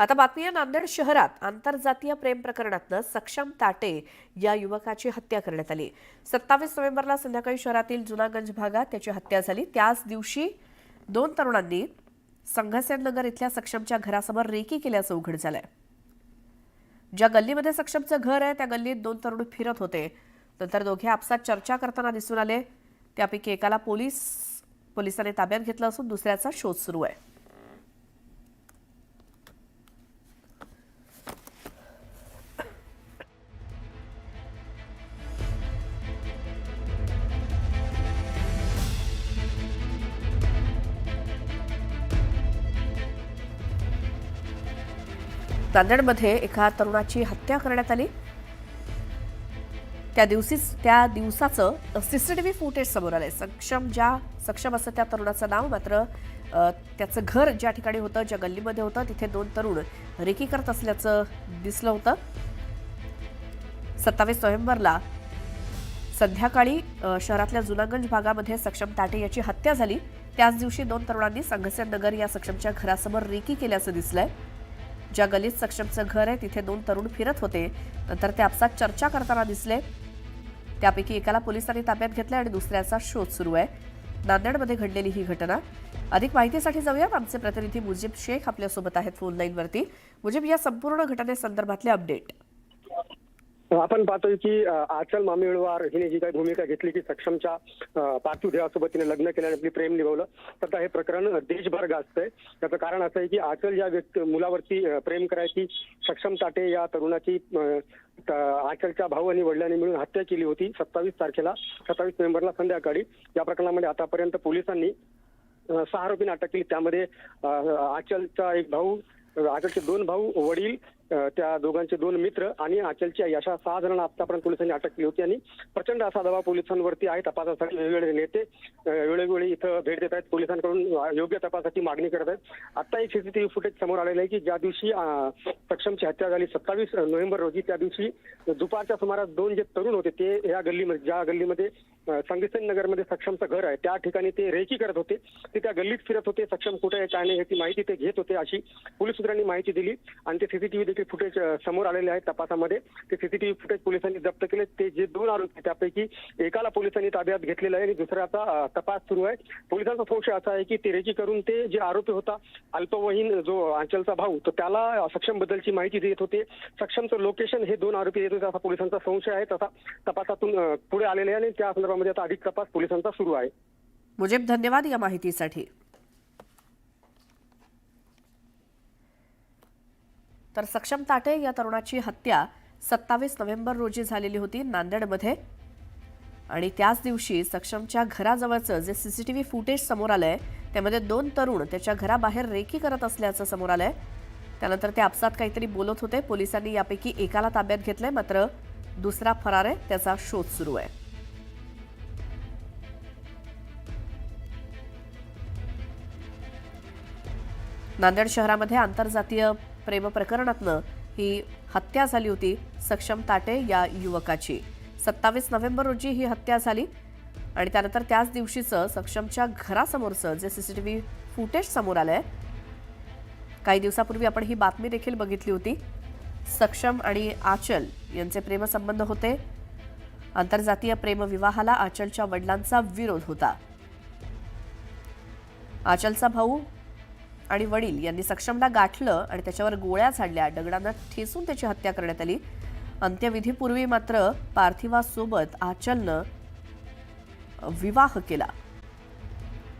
आता बातमी आहे नांदेड शहरात आंतरजातीय प्रेम प्रकरणातनं सक्षम ताटे या युवकाची हत्या करण्यात आली. सत्तावीस नोव्हेंबरला संध्याकाळी शहरातील जुनागंज भागात त्याची हत्या झाली. त्याच दिवशी दोन तरुणांनी संघसेन नगर इथल्या सक्षमच्या घरासमोर रेकी केल्याचं उघड झालंय. ज्या गल्लीमध्ये सक्षमचं घर आहे त्या गल्लीत दोन तरुण फिरत होते. नंतर दोघे आपसात चर्चा करताना दिसून आले. त्यापैकी एकाला पोलीस पोलिसांनी ताब्यात घेतलं असून दुसऱ्याचा शोध सुरू आहे. नांदेडमध्ये एका तरुणाची हत्या करण्यात आली. त्या दिवशीच त्या दिवसाचं सीसीटीव्ही फुटेज समोर आलंय. सक्षम ज्या सक्षम असं त्या तरुणाचं नाव मात्र त्याचं घर ज्या ठिकाणी होतं ज्या गल्लीमध्ये होतं तिथे दोन तरुण रेकी करत असल्याचं दिसलं होतं. सत्तावीस नोव्हेंबरला संध्याकाळी शहरातल्या जुनागंज भागामध्ये सक्षम ताटे याची हत्या झाली. त्याच दिवशी दोन तरुणांनी संघसेन नगर या सक्षमच्या घरासमोर रेकी केल्याचं दिसलंय. ज्या गलीत सक्षमचं घर आहे तिथे दोन तरुण फिरत होते. नंतर ते आपसात चर्चा करताना दिसले. त्यापैकी एकाला पोलिसांनी ताब्यात घेतलं आणि दुसऱ्याचा शोध सुरू आहे. नांदेडमध्ये घडलेली ही घटना. अधिक माहितीसाठी जाऊयात. आमचे प्रतिनिधी मुजीब शेख आपल्यासोबत आहेत फोन लाईनवरती. मुजीब या संपूर्ण घटनेसंदर्भातले अपडेट. आपण पाहतोय की आचल मामिळवार हिने जी काही भूमिका घेतली की सक्षमच्या पार्थिव देहासोबत तिने लग्न केल्याने आपली प्रेम निभवलं तर आता हे प्रकरण देशभर गाजतंय. त्याचं कारण असं आहे की आचल या व्यक्ती मुलावरती प्रेम करायची सक्षम ताटे या तरुणाची आचलच्या भाऊ आणि वडिलांनी मिळून हत्या केली होती सत्तावीस तारखेला सत्तावीस नोव्हेंबरला संध्याकाळी. या प्रकरणामध्ये आतापर्यंत पोलिसांनी सहा आरोपींना अटक केली. त्यामध्ये आचलचा एक भाऊ आचलचे दोन भाऊ वडील त्या दोघांचे दोन मित्र आणि अचलची आई अशा सहा जणांना आतापर्यंत पोलिसांनी अटक केली होती आणि प्रचंड असा दबाव पोलिसांवरती आहे. तपासासाठी वेगवेगळे नेते वेळोवेळी इथं भेट देत आहेत. पोलिसांकडून योग्य तपासाची मागणी करत आहेत. आता एक सीसीटीव्ही फुटेज समोर आलेलं आहे की ज्या दिवशी सक्षमची हत्या झाली सत्तावीस नोव्हेंबर रोजी त्या दिवशी दुपारच्या सुमारास दोन जे तरुण होते ते या गल्लीमध्ये ज्या गल्लीमध्ये अ, नगरमध्ये सक्षमचं घर आहे. त्या ठिकाणी ते रेकी करत होते. ते त्या गल्लीत फिरत होते. सक्षम कुठे आहे काय नाही याची माहिती ते घेत होते अशी पोलीस सूत्रांनी माहिती दिली आणि ते सीसीटीव्ही सीसीटीव्ही फुटेज समोर आलेले आहेत तपासामध्ये. ते सीसीटीव्ही फुटेज पोलिसांनी जप्त केले. ते जे दोन आरोपी त्यापैकी एकाला पोलिसांनी ताब्यात घेतलेला आहे आणि दुसऱ्याचा तपास सुरू आहे. पोलिसांचा संशय असा आहे की तिरेकी करून ते जे आरोपी होता अल्पवयीन जो अंचलचा भाऊ तर त्याला सक्षम बद्दलची माहिती देत होते. सक्षमचं लोकेशन हे दोन आरोपी देत होते असा पोलिसांचा संशय आहे तसा तपासातून पुढे आलेले आहे आणि त्या संदर्भामध्ये आता अधिक तपास पोलिसांचा सुरू आहे. मुजेब धन्यवाद या माहितीसाठी. तर सक्षम ताटे या तरुणाची हत्या सत्तावीस नोव्हेंबर रोजी झालेली होती नांदेडमध्ये. आणि त्याच दिवशी सक्षमच्या घराजवळचं जे सी टी व्ही फुटेज समोर आलंय त्यामध्ये दोन तरुण त्याच्या घराबाहेर रेकी करत असल्याचं समोर आलंय. त्यानंतर ते आपसात काहीतरी बोलत होते. पोलिसांनी यापैकी एकाला ताब्यात घेतलंय मात्र दुसरा फरार आहे त्याचा शोध सुरू आहे. नांदेड शहरामध्ये आंतरजातीय प्रेम प्रकरणातनं ही हत्या झाली होती सक्षम ताटे या युवकाची. सत्तावीस नोव्हेंबर रोजी ही हत्या झाली आणि त्यानंतर त्याच दिवशीचं सक्षमच्या घरासमोरचं जे C C T V footage समोर आलंय काही दिवसापूर्वी आपण ही बातमी देखील बघितली होती. सक्षम आणि आचल यांचे प्रेमसंबंध होते. आंतरजातीय प्रेमविवाहाला आचलच्या वडिलांचा विरोध होता. आचलचा भाऊ आणि वडील यांनी सक्षमला गाठलं आणि त्याच्यावर गोळ्या झाडल्या. दगडांना ठेचून त्याची हत्या करण्यात आली. अंत्यविधीपूर्वी मात्र पार्थिवासोबत आचलनं विवाह केला.